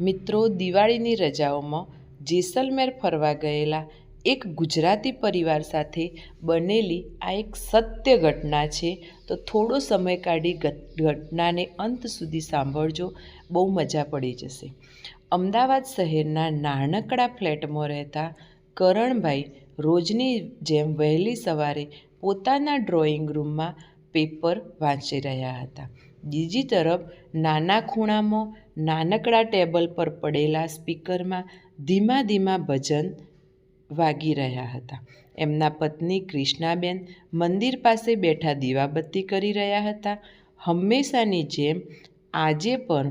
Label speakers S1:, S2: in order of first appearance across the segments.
S1: મિત્રો, દિવાળીની રજાઓમાં જેસલમેર ફરવા ગયેલા એક ગુજરાતી પરિવાર સાથે બનેલી આ એક સત્ય ઘટના છે. તો થોડો સમય કાઢી ઘટનાને અંત સુધી સાંભળજો. બહુ મજા પડી જશે. અમદાવાદ શહેરના નાનકડા ફ્લેટમાં રહેતા કરણભાઈ રોજની જેમ વહેલી સવારે પોતાના ડ્રોઈંગ રૂમમાં પેપર વાંચી રહ્યા હતા. બીજી તરફ નાના ખૂણામાં નાનકડા ટેબલ પર પડેલા સ્પીકરમાં ધીમા ધીમા ભજન વાગી રહ્યા હતા. એમના પત્ની ક્રિષ્નાબેન મંદિર પાસે બેઠા દીવાબત્તી કરી રહ્યા હતા. હંમેશાની જેમ આજે પણ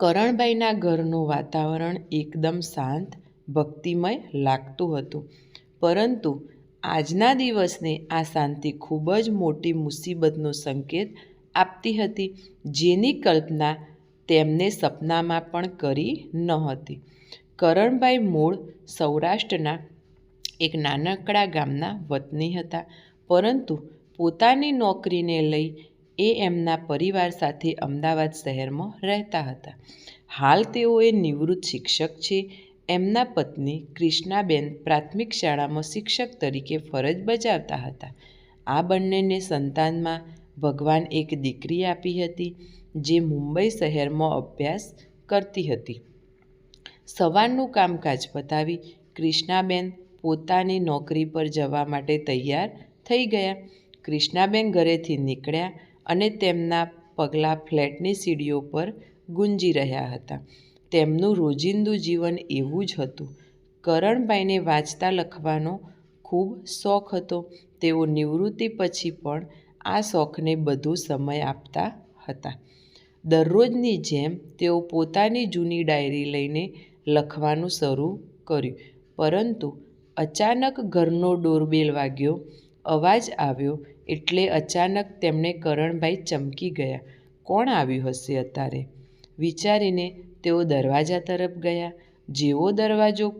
S1: કરણભાઈના ઘરનું વાતાવરણ એકદમ શાંત, ભક્તિમય લાગતું હતું. પરંતુ આજના દિવસને આ શાંતિ ખૂબ જ મોટી મુસીબતનો સંકેત આપતી હતી, જેની કલ્પના તેમને સપનામાં પણ કરી ન હતી. કરણભાઈ મૂળ સૌરાષ્ટ્રના એક નાનકડા ગામના વતની હતા. પરંતુ પોતાની નોકરીને લઈ એ એમના પરિવાર સાથે અમદાવાદ શહેરમાં રહેતા હતા. હાલ તેઓ એ નિવૃત્ત શિક્ષક છે. એમના પત્ની ક્રિષ્નાબેન પ્રાથમિક શાળામાં શિક્ષક તરીકે ફરજ બજાવતા હતા. આ બંનેને સંતાનમાં ભગવાન એક દીકરી આપી હતી, જે મુંબઈ શહેરમાં અભ્યાસ કરતી હતી. સવારનું કામકાજ પતાવી ક્રિષ્નાબેન પોતાની નોકરી પર જવા માટે તૈયાર થઈ ગયા. ક્રિષ્નાબેન ઘરેથી નીકળ્યા અને તેમના પગલાં ફ્લેટની સીડીઓ પર ગુંજી રહ્યા હતા. તેમનું રોજિંદુ જીવન એવું જ હતું. કરણભાઈને વાંચતા લખવાનો ખૂબ શોખ હતો. તેઓ નિવૃત્તિ પછી પણ આ શોખને બધો સમય આપતા હતા. દરરોજની જેમ તેઓ પોતાની જૂની ડાયરી લઈને લખવાનું શરૂ કર્યું. પરંતુ અચાનક ઘરનો ડોરબેલ વાગ્યો, અવાજ આવ્યો એટલે અચાનક તેમણે કરણભાઈ ચમકી ગયા. કોણ આવ્યું હશે અત્યારે? વિચારીને તેઓ દરવાજા તરફ ગયા. જેવો દરવાજો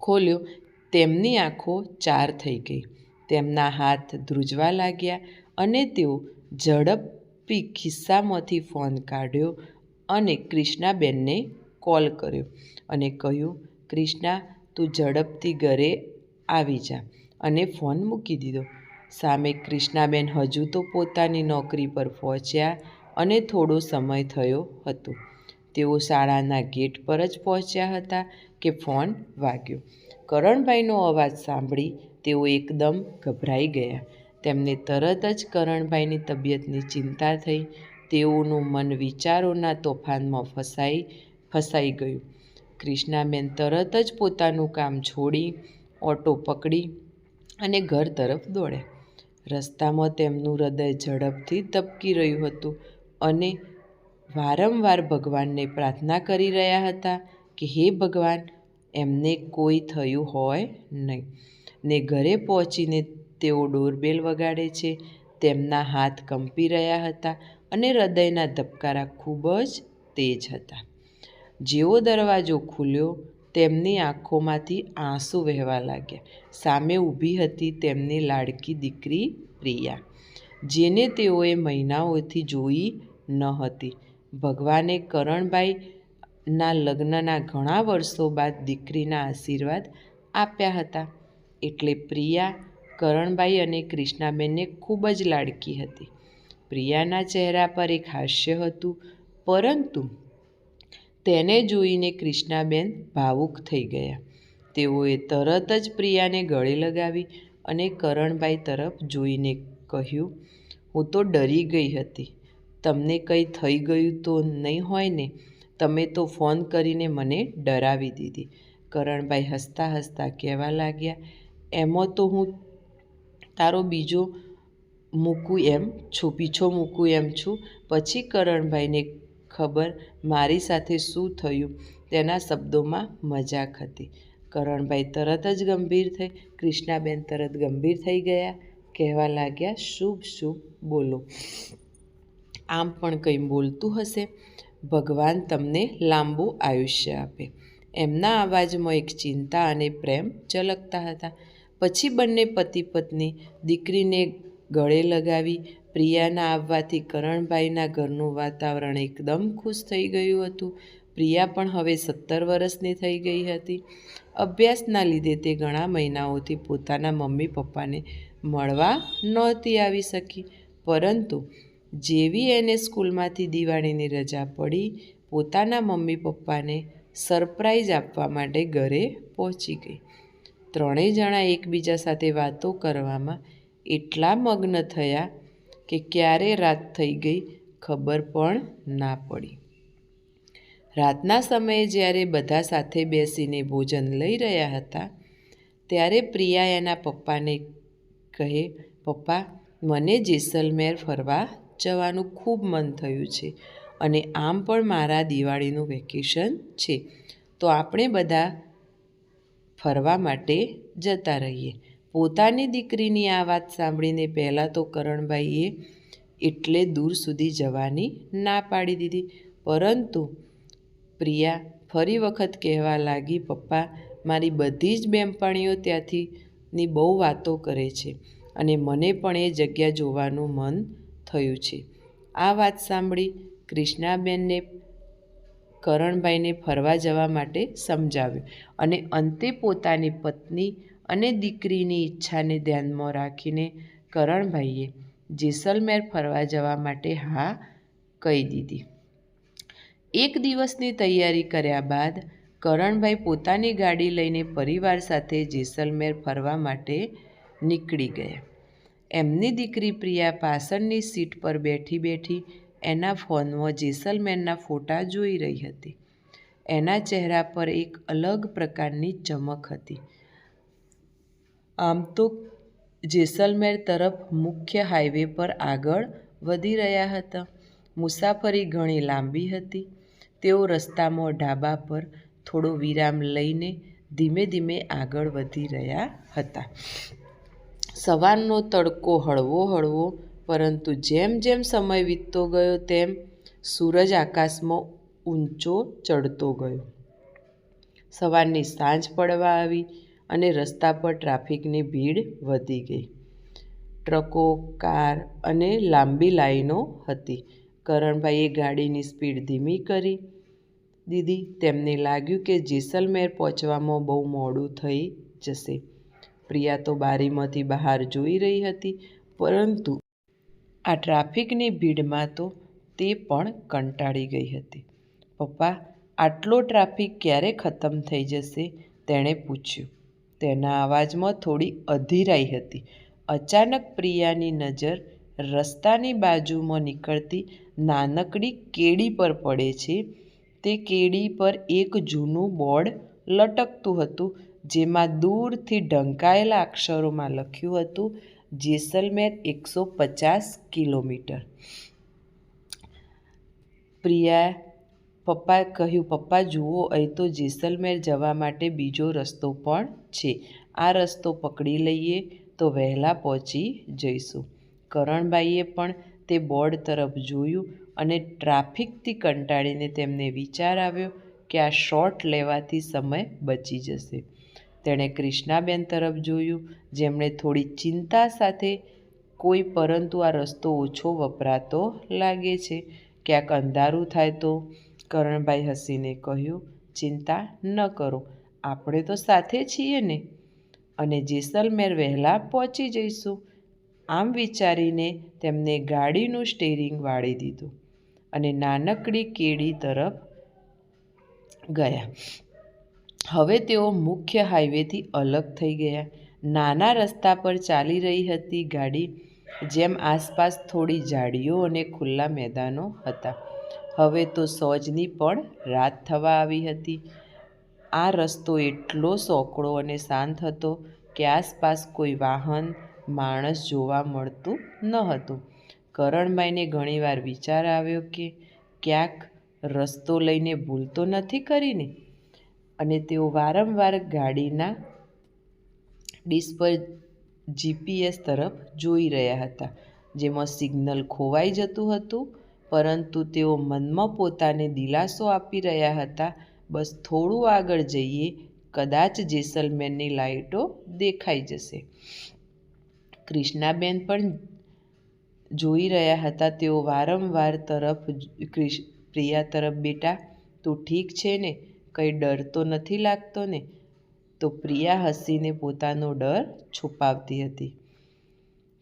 S1: ખોલ્યો, તેમની આંખો ચાર થઈ ગઈ. તેમના હાથ ધ્રુજવા લાગ્યા અને તેઓ ઝડપી ખિસ્સામાંથી ફોન કાઢ્યો અને ક્રિષ્નાબેનને કોલ કર્યો અને કહ્યું ક્રિષ્ના તું ઝડપથી ઘરે આવી જા. અને ફોન મૂકી દીધો. સામે ક્રિષ્નાબેન હજુ તો પોતાની નોકરી પર પહોંચ્યા અને થોડો સમય થયો હતો. તેઓ શાળાના ગેટ પર જ પહોંચ્યા હતા કે ફોન વાગ્યો. કરણભાઈનો અવાજ સાંભળી તેઓ એકદમ ગભરાઈ ગયા. તેમને તરત જ કરણભાઈની તબિયતની ચિંતા થઈ. તેઓનું મન વિચારોના તોફાનમાં ફસાઈ ફસાઈ ગયું. ક્રિષ્નાબેન તરત જ પોતાનું કામ છોડી, ઓટો પકડી અને ઘર તરફ દોડ્યા. રસ્તામાં તેમનું હૃદય ઝડપથી ધબકી રહ્યું હતું અને વારંવાર ભગવાનને પ્રાર્થના કરી રહ્યા હતા કે, હે ભગવાન, એમને કોઈ થયું હોય નહીં. ને ઘરે પહોંચીને તેઓ ડોરબેલ વગાડે છે. તેમના હાથ કંપી રહ્યા હતા અને હૃદયના ધબકારા ખૂબ જ તેજ હતા. જેવો દરવાજો ખુલ્યો, તેમની આંખોમાંથી આંસુ વહેવા લાગ્યા. સામે ઊભી હતી તેમની લાડકી દીકરી પ્રિયા, જેને તેઓએ મહિનાઓથી જોઈ ન હતી. ભગવાને કરણભાઈના લગ્નના ઘણા વર્ષો બાદ દીકરીના આશીર્વાદ આપ્યા હતા. એટલે પ્રિયા કરણભાઈ અને ક્રિષ્નાબેનને ખૂબ જ લાડકી હતી. પ્રિયાના ચહેરા પર એક હાસ્ય હતું, પરંતુ તેને જોઈને ક્રિષ્નાબેન ભાવુક થઈ ગયા. તેઓએ તરત જ પ્રિયાને ગળે લગાવી અને કરણભાઈ તરફ જોઈને કહ્યું, હું તો ડરી ગઈ હતી. તમને કંઈ થઈ ગયું તો નહીં હોય ને? તમે તો ફોન કરીને મને ડરાવી દીધી. કરણભાઈ હસતા હસતા કહેવા લાગ્યા એમાં તો હું તારો બીજો મૂકું એમ છું, પીછો મૂકું એમ છું. પછી કરણભાઈને ખબર મારી સાથે શું થયું તેના શબ્દોમાં મજાક હતી. કરણભાઈ તરત જ ગંભીર થઈ ક્રિષ્નાબેન તરત ગંભીર થઈ ગયા, કહેવા લાગ્યા, શુભ શુભ, બોલો. આમ પણ કંઈ બોલતું હશે? ભગવાન તમને લાંબુ આયુષ્ય આપે. એમના અવાજમાં એક ચિંતા અને પ્રેમ ઝલકતા હતા. પછી બંને પતિ પત્ની દીકરીને ગળે લગાવી પ્રિયાના આવવાથી કરણભાઈના ઘરનું વાતાવરણ એકદમ ખુશ થઈ ગયું હતું. પ્રિયા પણ હવે સત્તર વર્ષની થઈ ગઈ હતી. અભ્યાસના લીધે તે ઘણા મહિનાઓથી પોતાના મમ્મી પપ્પાને મળવા નહોતી આવી શકી. પરંતુ જેવી એને સ્કૂલમાંથી દિવાળીની રજા પડી, પોતાના મમ્મી પપ્પાને સરપ્રાઈઝ આપવા માટે ઘરે પહોંચી ગઈ. ત્રણેય જણા એકબીજા સાથે વાતો કરવામાં એટલા મગ્ન થયા કે ક્યારે રાત થઈ ગઈ ખબર પણ ના પડી. રાતના સમયે જ્યારે બધા સાથે બેસીને ભોજન લઈ રહ્યા હતા, ત્યારે પ્રિયા એના પપ્પાને કહે, પપ્પા, મને જેસલમેર ફરવા જવાનું ખૂબ મન થયું છે અને આમ પણ મારા દિવાળીનું વેકેશન છે. તો આપણે બધા ફરવા માટે જતા રહીએ. પોતાની દીકરીની આ વાત સાંભળીને પહેલાં તો કરણભાઈએ એટલે દૂર સુધી જવાની ના પાડી દીધી. પરંતુ પ્રિયા ફરી વખત કહેવા લાગી, પપ્પા, મારી બધી જ બેનપણીઓ ત્યાંથી ની બહુ વાતો કરે છે અને મને પણ એ જગ્યા જોવાનું મન થયું છે. આ વાત સાંભળી કૃષ્ણાબેનને કરણભાઈને ફરવા જવા માટે સમજાવ્યું અને અંતે પોતાની પત્ની અને દીકરીની ઈચ્છાને ધ્યાનમાં રાખીને કરણભાઈએ જેસલમેર ફરવા જવા માટે હા કહી દીધી. એક દિવસની તૈયારી કર્યા બાદ કરણભાઈ પોતાની ગાડી લઈને પરિવાર સાથે જેસલમેર ફરવા માટે નીકળી ગયા. એમની દીકરી પ્રિયા પાછળની સીટ પર બેઠી બેઠી એના ફોનમાં જેસલમેરના ફોટા જોઈ રહી હતી. એના ચહેરા પર એક અલગ પ્રકારની ચમક હતી. આમ તો જેસલમેર તરફ મુખ્ય હાઈવે પર આગળ વધી રહ્યા હતા. મુસાફરી ઘણી લાંબી હતી. તેઓ રસ્તામાં ઢાબા પર થોડો વિરામ લઈને ધીમે ધીમે આગળ વધી રહ્યા હતા. સવારનો તડકો હળવો હળવો પરંતુ જેમ જેમ સમય વીતતો ગયો તેમ સૂરજ આકાશમાં ઊંચો ચડતો ગયો. સવારની સાંજ પડવા આવી અને રસ્તા પર ટ્રાફિકની ભીડ વધી ગઈ. ટ્રકો, કાર અને લાંબી લાઈનો હતી. કરણભાઈએ ગાડીની સ્પીડ ધીમી કરી. દીધી તેમને લાગ્યું કે જેસલમેર પહોંચવામાં બહુ મોડું થઈ જશે. પ્રિયા તો બારીમાંથી બહાર જોઈ રહી હતી, પરંતુ આ ટ્રાફિકની ભીડમાં તો તે પણ કંટાળી ગઈ હતી. પપ્પા, આટલો ટ્રાફિક ક્યારે ખતમ થઈ જશે? તેણે પૂછ્યું. તેના અવાજમાં થોડી અધીરાઈ હતી. અચાનક પ્રિયાની નજર રસ્તાની બાજુમાં નીકળતી નાનકડી કેડી પર પડે છે. તે કેડી પર એક જૂનું બોર્ડ લટકતું હતું, જેમાં દૂરથી ઢંકાયેલા અક્ષરોમાં લખ્યું હતું જેસલમેર એકસો પચાસ કિલોમીટર. પ્રિયા, પપ્પા કહ્યું, પપ્પા, જુઓ, અહીં તો જેસલમેર જવા માટે બીજો રસ્તો પણ છે. આ રસ્તો પકડી લઈએ તો વહેલા પહોંચી જઈશું. કરણભાઈએ પણ તે બોર્ડ તરફ જોયું અને ટ્રાફિકથી કંટાળીને તેમને વિચાર આવ્યો કે આ શોર્ટ લેવાથી સમય બચી જશે. તેણે કૃષ્ણાબેન તરફ જોયું, જેમણે થોડી ચિંતા સાથે કોઈ પરંતુ આ રસ્તો ઓછો વપરાતો લાગે છે. ક્યાંક અંધારું થાય તો કરણભાઈ હસીને કહ્યું, ચિંતા ન કરો, આપણે તો સાથે છીએ ને. અને જેસલમેર વહેલા પહોંચી જઈશું, આમ વિચારીને તેમને ગાડીનું સ્ટેરિંગ વાળી દીધું અને નાનકડી કેડી તરફ ગયા. હવે તેઓ મુખ્ય હાઈવેથી અલગ થઈ ગયા. નાના રસ્તા પર ચાલી રહી હતી ગાડી, જેમ આસપાસ થોડી ઝાડીઓ અને ખુલ્લા મેદાનો હતા. હવે તો સોજની પણ રાત થવા આવી હતી. આ રસ્તો એટલો સોકળો અને શાંત હતો કે આસપાસ કોઈ વાહન, માણસ જોવા મળતું ન હતું. કરણભાઈને ઘણીવાર વિચાર આવ્યો કે ક્યાંક રસ્તો લઈને ભૂલ તો નથી કરીને અને તેઓ વારંવાર ગાડીના ડિશ પર જીપીએસ તરફ જોઈ રહ્યા હતા, જેમાં સિગ્નલ ખોવાઈ જતું હતું, પરંતુ તેઓ મનમાં પોતાને દિલાસો આપી રહ્યા હતા, બસ થોડું આગળ જઈએ, કદાચ જેસલમેરની લાઇટો દેખાઈ જશે. કૃષ્ણાબેન પણ જોઈ રહ્યા હતા, તેઓ વારંવાર તરફ પ્રિયા તરફ બેટા, તું ઠીક છે ને? કંઈ ડર તો નથી લાગતો ને? તો પ્રિયા હસીને પોતાનો ડર છુપાવતી હતી.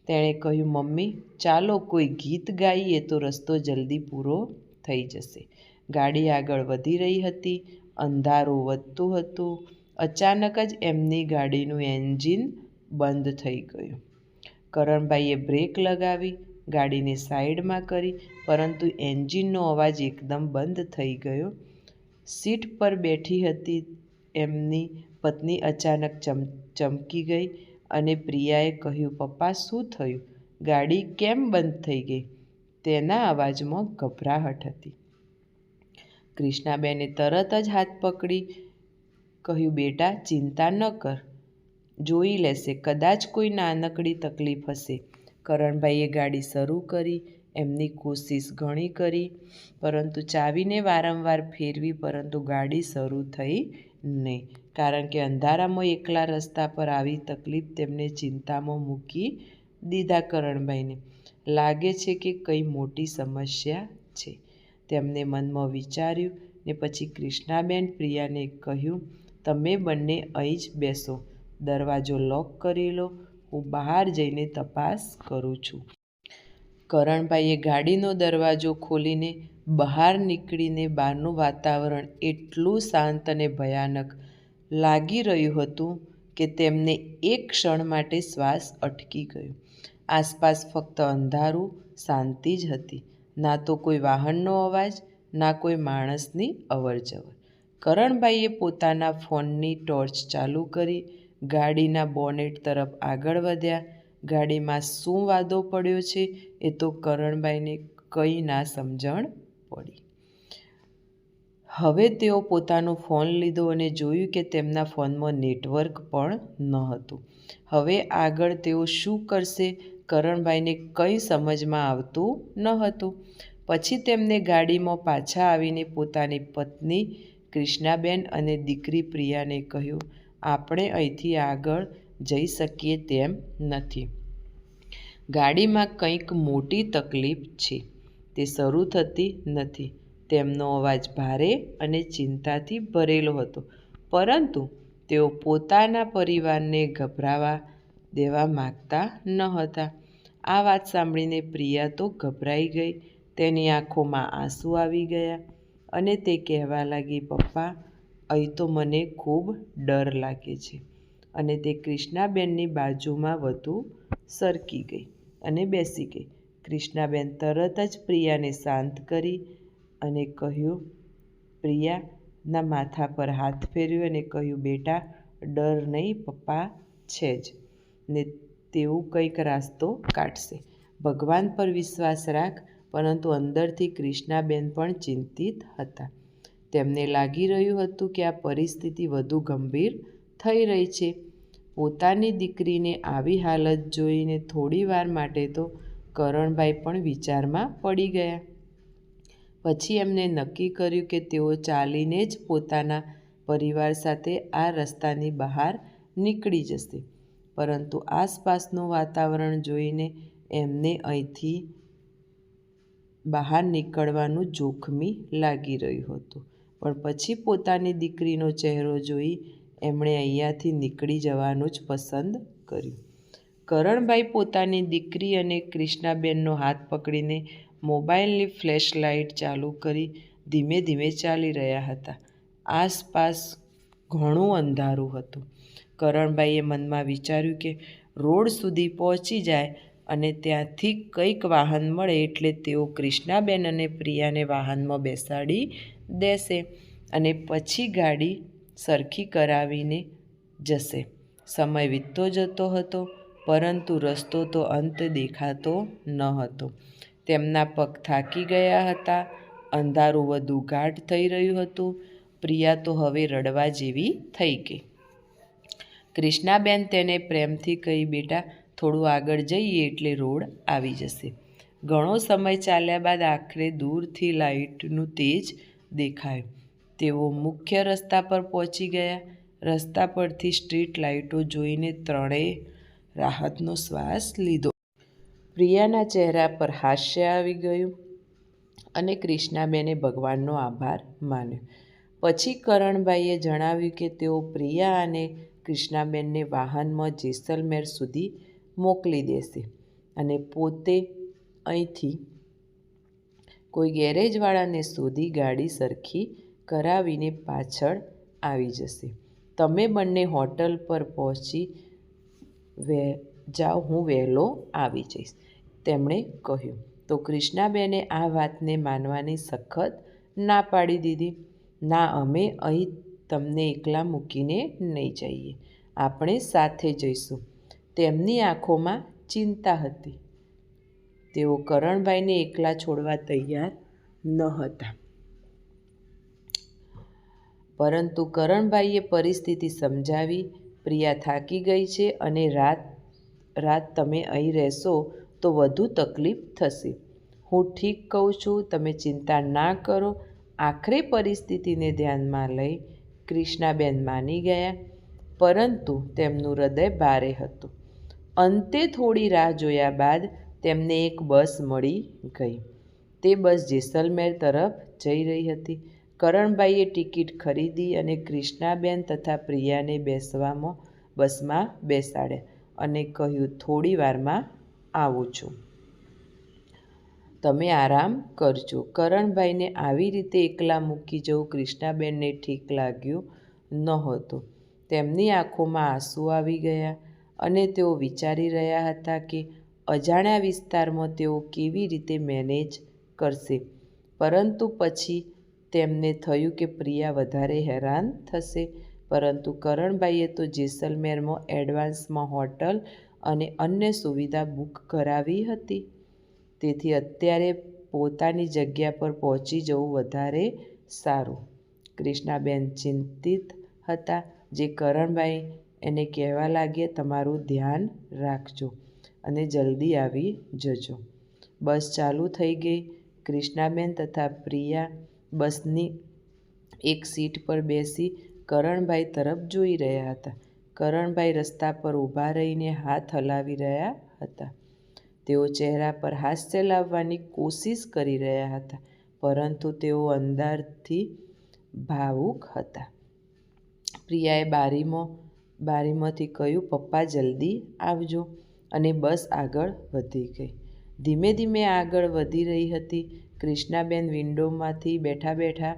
S1: તેણે કહ્યું, મમ્મી, ચાલો કોઈ ગીત ગાઈએ તો રસ્તો જલ્દી પૂરો થઈ જશે. ગાડી આગળ વધી રહી હતી, અંધારું વધતું હતું, અચાનક જ એમની ગાડીનું એન્જિન બંધ થઈ ગયું. કરણભાઈએ બ્રેક લગાવી, ગાડીને સાઈડમાં કરી, પરંતુ એન્જિનનો અવાજ એકદમ બંધ થઈ ગયો. સીટ પર બેઠી હતી. એમની પત્ની અચાનક ચમ, ચમકી ગઈ અને પ્રિયાએ કહ્યું, પપ્પા, શું થયું? ગાડી કેમ બંધ થઈ ગઈ? તેના અવાજમાં ગભરાહટ હતી. કૃષ્ણાબેને તરત જ હાથ પકડી કહ્યું, બેટા, ચિંતા ન કર. જોઈ લેશે. કદાચ કોઈ નાનકડી તકલીફ હશે. કરણભાઈએ ગાડી શરૂ કરી એમની કોશિશ ઘણી કરી, પરંતુ ચાવીને વારંવાર ફેરવી, પરંતુ ગાડી શરૂ થઈ નહીં. કારણ કે અંધારામાં એકલા રસ્તા પર આવી તકલીફ તેમને ચિંતામાં મૂકી દીધા કરણભાઈને. લાગે છે કે કંઈ મોટી સમસ્યા છે. તેમને મનમાં વિચાર્યું ને પછી કૃષ્ણાબેન પ્રિયાને કહ્યું, તમે બંને અહીં જ બેસો. દરવાજો લોક કરી લો. હું બહાર જઈને તપાસ કરું છું. કરણભાઈએ ગાડીનો દરવાજો ખોલીને બહાર નીકળીને બહારનું વાતાવરણ એટલું શાંત અને ભયાનક લાગી રહ્યું હતું કે તેમને એક ક્ષણ માટે શ્વાસ અટકી ગયો. આસપાસ ફક્ત અંધારું, શાંતિ જ હતી. ના તો કોઈ વાહનનો અવાજ, ના કોઈ માણસની અવરજવર. કરણભાઈએ પોતાના ફોનની ટોર્ચ ચાલુ કરી, ગાડીના બોનેટ તરફ આગળ વધ્યા ગાડીમાં શું વાદો પડ્યો છે એ તો કરણભાઈને કંઈ ના સમજણ પડી. હવે તેઓ પોતાનો ફોન લીધો અને જોયું કે તેમના ફોનમાં નેટવર્ક પણ ન હતું. હવે આગળ તેઓ શું કરશે કરણભાઈને કંઈ સમજમાં આવતું ન હતું. પછી તેમને ગાડીમાં પાછા આવીને પોતાની પત્ની કૃષ્ણાબેન અને દીકરી પ્રિયાને કહ્યું, આપણે અહીંથી આગળ જઈ શકીએ તેમ નથી. ગાડીમાં કંઈક મોટી તકલીફ છે. તે શરૂ થતી નથી. તેમનો અવાજ ભારે અને ચિંતાથી ભરેલો હતો. પરંતુ તેઓ પોતાના પરિવારને ગભરાવા દેવા માગતા ન હતા. આ વાત સાંભળીને પ્રિયા તો ગભરાઈ ગઈ. તેની આંખોમાં આંસુ આવી ગયા અને તે કહેવા લાગી, પપ્પા, અહીં તો મને ખૂબ ડર લાગે છે. અને તે કૃષ્ણાબેનની બાજુમાં વધુ સરકી ગઈ. અને બેસી ગઈ. કૃષ્ણાબેન તરત જ પ્રિયાને શાંત કરી અને કહ્યું પ્રિયાના માથા પર હાથ ફેર્યો અને કહ્યું, બેટા, ડર નહીં, પપ્પા છે જ. ને તેવું કંઈક રાસ્તો કાઢશે. ભગવાન પર વિશ્વાસ રાખ. પરંતુ અંદરથી કૃષ્ણાબેન પણ ચિંતિત હતા. તેમને લાગી રહ્યું હતું કે આ પરિસ્થિતિ વધુ ગંભીર થઈ રહી છે. પોતાની દીકરીને આવી હાલત જોઈને થોડીવાર માટે તો કરણભાઈ પણ વિચારમાં પડી ગયા. પછી એમને નક્કી કર્યું કે તેઓ ચાલીને જ પોતાના પરિવાર સાથે આ રસ્તાની બહાર નીકળી જશે. પરંતુ આસપાસનું વાતાવરણ જોઈને એમને અહીંથી બહાર નીકળવાનું જોખમી લાગી રહ્યું હતું. પણ પછી પોતાની દીકરીનો ચહેરો જોઈ એમણે અહીંયાથી નીકળી જવાનું જ પસંદ કર્યું. કરણભાઈ પોતાની દીકરી અને કૃષ્ણાબેનનો હાથ પકડીને મોબાઈલની ફ્લેશ લાઇટ ચાલુ કરી ધીમે ધીમે ચાલી રહ્યા હતા. આસપાસ ઘણું અંધારું હતું. કરણભાઈએ મનમાં વિચાર્યું કે રોડ સુધી પહોંચી જાય અને ત્યાંથી કંઈક વાહન મળે એટલે તેઓ કૃષ્ણાબેન અને પ્રિયાને વાહનમાં બેસાડી દેશે અને પછી ગાડી સરખી કરાવીને જશે. સમય વીતતો જતો હતો, પરંતુ રસ્તો તો અંત દેખાતો ન હતો. તેમના પગ થાકી ગયા હતા, અંધારું વધુ ગાઢ થઈ રહ્યું હતું. પ્રિયા તો હવે રડવા જેવી થઈ ગઈ. કૃષ્ણાબેન તેને પ્રેમથી કહી, બેટા, થોડું આગળ જઈએ એટલે રોડ આવી જશે. ઘણો સમય ચાલ્યા બાદ આખરે દૂરથી લાઇટનું તેજ દેખાયું. તેઓ મુખ્ય રસ્તા પર પહોંચી ગયા રસ્તા પરથી સ્ટ્રીટ લાઇટો જોઈને ત્રણેય રાહતનો શ્વાસ લીધો પ્રિયાના ચહેરા પર હાસ્ય આવી ગયું અને ક્રિષ્નાબેને ભગવાનનો આભાર માન્યો. પછી કરણભાઈએ જણાવ્યું કે તેઓ પ્રિયા અને ક્રિષ્નાબેનને વાહનમાં જેસલમેર સુધી મોકલી દેશે અને પોતે અહીંથી કોઈ ગેરેજવાળાને શોધી ગાડી સરખી કરાવીને પાછળ આવી જશે. તમે બંને હોટલ પર પહોંચી જાઓ હું વહેલો આવી જઈશ, તેમણે કહ્યું. તો ક્રિષ્નાબેને આ વાતને માનવાની સખત ના પાડી દીધી. ના અમે અહીં તમને એકલા મૂકીને નહીં જઈએ. આપણે સાથે જઈશું. તેમની આંખોમાં ચિંતા હતી. તેઓ કરણભાઈને એકલા છોડવા તૈયાર નહોતા. પરંતુ કરણભાઈએ પરિસ્થિતિ સમજાવી, પ્રિયા થાકી ગઈ છે અને રાત રાત તમે અહીં રહેશો તો વધુ તકલીફ થશે. હું ઠીક કહું છું, તમે ચિંતા ના કરો. આખરે પરિસ્થિતિને ધ્યાનમાં લઈ ક્રિષ્નાબેન માની ગયા, પરંતુ તેમનું હૃદય ભારે હતું. અંતે થોડી રાહ જોયા બાદ તેમને એક બસ મળી ગઈ. તે બસ જેસલમેર તરફ જઈ રહી હતી. કરણભાઈએ ટિકિટ ખરીદી અને ક્રિષ્નાબેન તથા પ્રિયાને બેસવામાં, બસમાં બેસાડ્યા અને કહ્યું, થોડી વારમાં આવું છું. તમે આરામ કરજો. કરણભાઈને આવી રીતે એકલા મૂકી જવું ક્રિષ્નાબેનને ઠીક લાગ્યું નહોતું. તેમની આંખોમાં આંસુ આવી ગયા અને તેઓ વિચારી રહ્યા હતા કે અજાણ્યા વિસ્તારમાં તેઓ કેવી રીતે મેનેજ કરશે. પરંતુ પછી તેમને થયું કે પ્રિયા વધારે હેરાન થશે. પરંતુ કરણભાઈએ તો જેસલમેરમાં એડવાન્સમાં હોટલ અને અન્ય સુવિધા બુક કરાવી હતી. તેથી અત્યારે પોતાની જગ્યા પર પહોંચી જવું વધારે સારું. ક્રિષ્નાબેન ચિંતિત હતા, જે કરણભાઈ એને કહેવા લાગ્યા તમારું ધ્યાન રાખજો અને જલ્દી આવી જજો. બસ ચાલુ થઈ ગઈ. ક્રિષ્નાબેન તથા પ્રિયા બસની એક સીટ પર બેસી કરણભાઈ તરફ જોઈ રહ્યા હતા. કરણભાઈ રસ્તા પર ઊભા રહીને હાથ હલાવી રહ્યા હતા. તેઓ ચહેરા પર હાસ્ય લાવવાની કોશિશ કરી રહ્યા હતા, પરંતુ તેઓ અંદરથી ભાવુક હતા. પ્રિયાએ બારીમાં બારીમાંથી કહ્યું પપ્પા જલ્દી આવજો અને બસ આગળ વધી ગઈ. ધીમે ધીમે આગળ વધી રહી હતી. ક્રિષ્નાબેન વિન્ડોમાંથી બેઠા બેઠા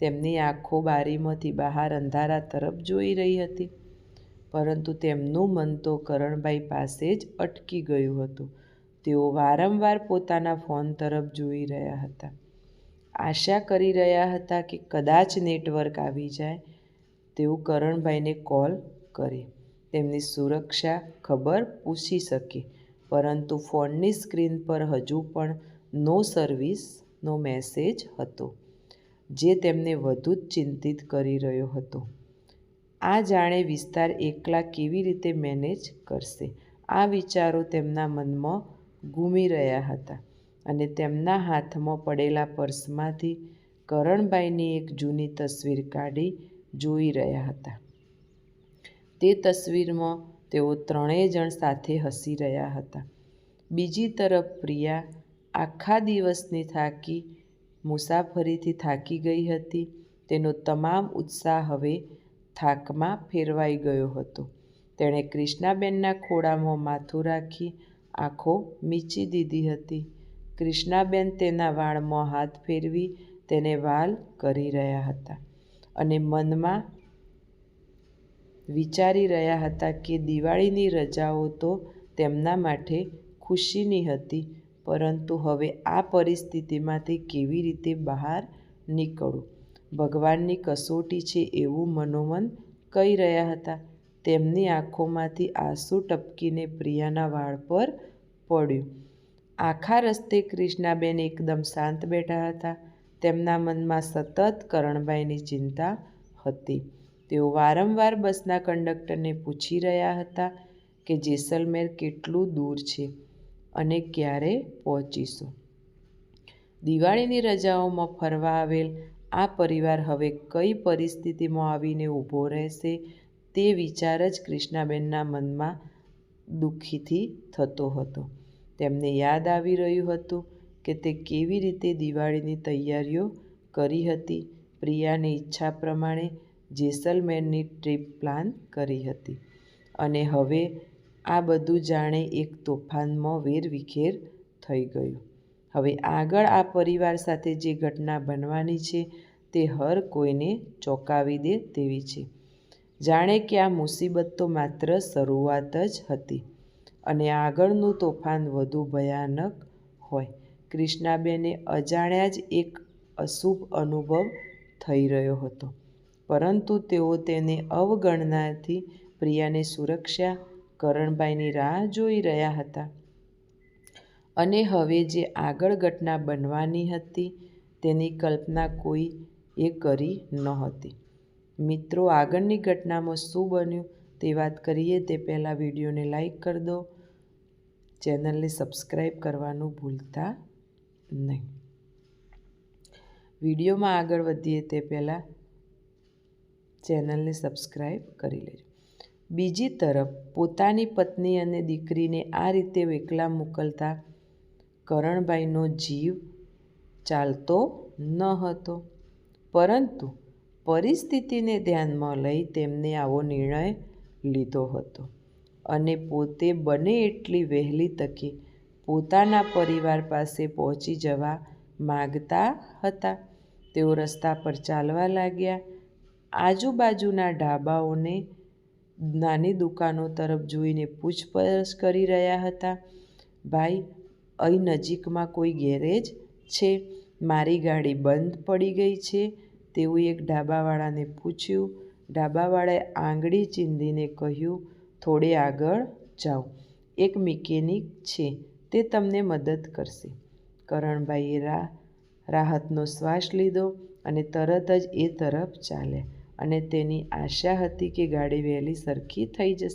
S1: તેમની આંખો બારીમાંથી બહાર અંધારા તરફ જોઈ રહી હતી. પરંતુ તેમનું મન તો કરણભાઈ પાસે જ અટકી ગયું હતું. તેઓ વારંવાર પોતાના ફોન તરફ જોઈ રહ્યા હતા. આશા કરી રહ્યા હતા કે કદાચ નેટવર્ક આવી જાય. તેઓ કરણભાઈને કોલ કરે, તેમની સુરક્ષા ખબર પૂછી શકે. પરંતુ ફોનની સ્ક્રીન પર હજુ પણ નો સર્વિસનો મેસેજ હતો, જે તેમને વધુ જ ચિંતિત કરી રહ્યો હતો. આ જાણે વિસ્તાર એકલા કેવી રીતે મેનેજ કરશે? આ વિચારો તેમના મનમાં ઘૂમી રહ્યા હતા અને તેમના હાથમાં પડેલા પર્સમાંથી કરણભાઈની એક જૂની તસવીર કાઢી જોઈ રહ્યા હતા. તે તસવીરમાં તેઓ ત્રણેય જણ સાથે હસી રહ્યા હતા. બીજી તરફ પ્રિયા આખા દિવસની થાકી મુસાફરીથી થાકી ગઈ હતી. તેનો તમામ ઉત્સાહ હવે થાકમાં ફેરવાઈ ગયો હતો. તેણે ક્રિષ્નાબેનના ખોળામાં માથું રાખી આંખો મીચી દીધી હતી. ક્રિષ્નાબેન તેના વાળમાં હાથ ફેરવી તેને વાલ કરી રહ્યા હતા અને મનમાં વિચારી રહ્યા હતા કે દિવાળીની રજાઓ તો તેમના માટે ખુશીની હતી, પરંતુ હવે આ પરિસ્થિતિમાંથી કેવી રીતે બહાર નીકળું ભગવાનની કસોટી છે એવું મનોમન કહી રહ્યા હતા. તેમની આંખોમાંથી આંસુ ટપકીને પ્રિયાના વાળ પર પડ્યું. આખા રસ્તે ક્રિષ્નાબેન એકદમ શાંત બેઠા હતા. તેમના મનમાં સતત કરણભાઈની ચિંતા હતી. તેઓ વારંવાર બસના કંડક્ટરને પૂછી રહ્યા હતા કે જેસલમેર કેટલું દૂર છે અને ક્યારે પહોંચીશું. દિવાળીની રજાઓમાં ફરવા આવેલ આ પરિવાર હવે કઈ પરિસ્થિતિમાં આવીને ઊભો રહેશે તે વિચાર જ ક્રિષ્નાબેનના મનમાં દુઃખીથી થતો હતો. તેમને યાદ આવી રહ્યું હતું કે તે કેવી રીતે દિવાળીની તૈયારીઓ કરી હતી. પ્રિયાની ઈચ્છા પ્રમાણે જેસલમેરની ટ્રીપ પ્લાન કરી હતી અને હવે આ બધું જાણે એક તોફાનમાં વેરવિખેર થઈ ગયું. હવે આગળ આ પરિવાર સાથે જે ઘટના બનવાની છે તે હર કોઈને ચોંકાવી દે તેવી છે. જાણે કે આ મુસીબત તો માત્ર શરૂઆત જ હતી અને આગળનું તોફાન વધુ ભયાનક હોય. કૃષ્ણાબેને અજાણ્યા જ એક અશુભ અનુભવ થઈ રહ્યો હતો પરંતુ તેઓ તેને અવગણનાથી પ્રિયાને સુરક્ષા, કરણભાઈની રાહ જોઈ રહ્યા હતા અને હવે જે આગળ ઘટના બનવાની હતી તેની કલ્પના કોઈ એ કરી નહોતી. મિત્રો આગળની ઘટનામાં શું બન્યું તે વાત કરીએ તે પહેલાં વિડીયોને લાઈક કરી દો, ચેનલને સબસ્ક્રાઈબ કરવાનું ભૂલતા નહીં. વિડીયોમાં આગળ વધીએ તે પહેલાં ચેનલને સબસ્ક્રાઈબ કરી લેજો. બીજી તરફ પોતાની પત્ની અને દીકરીને આ રીતે એકલા મોકલતા કરણભાઈનો જીવ ચાલતો ન હતો પરંતુ પરિસ્થિતિને ધ્યાનમાં લઈ તેમને આવો નિર્ણય લીધો હતો અને પોતે બને એટલી વહેલી તકે પોતાના પરિવાર પાસે પહોંચી જવા માગતા હતા. તેઓ રસ્તા પર ચાલવા લાગ્યા, આજુબાજુના ઢાબાઓને નાની દુકાનો તરફ જોઈને પૂછપરછ કરી રહ્યા હતા. ભાઈ, અહીં નજીકમાં કોઈ ગેરેજ છે? મારી ગાડી બંધ પડી ગઈ છે. તેવું એક ઢાબાવાળાને પૂછ્યું. ઢાબાવાળાએ આંગળી ચીંધીને કહ્યું, થોડે આગળ જાઓ, એક મિકેનિક છે તે તમને મદદ કરશે. કરણભાઈએ રાહતનો શ્વાસ લીધો અને તરત જ એ તરફ ચાલ્યા અને તેની આશા હતી કે ગાડી વહેલી સરખી થઈ જશે.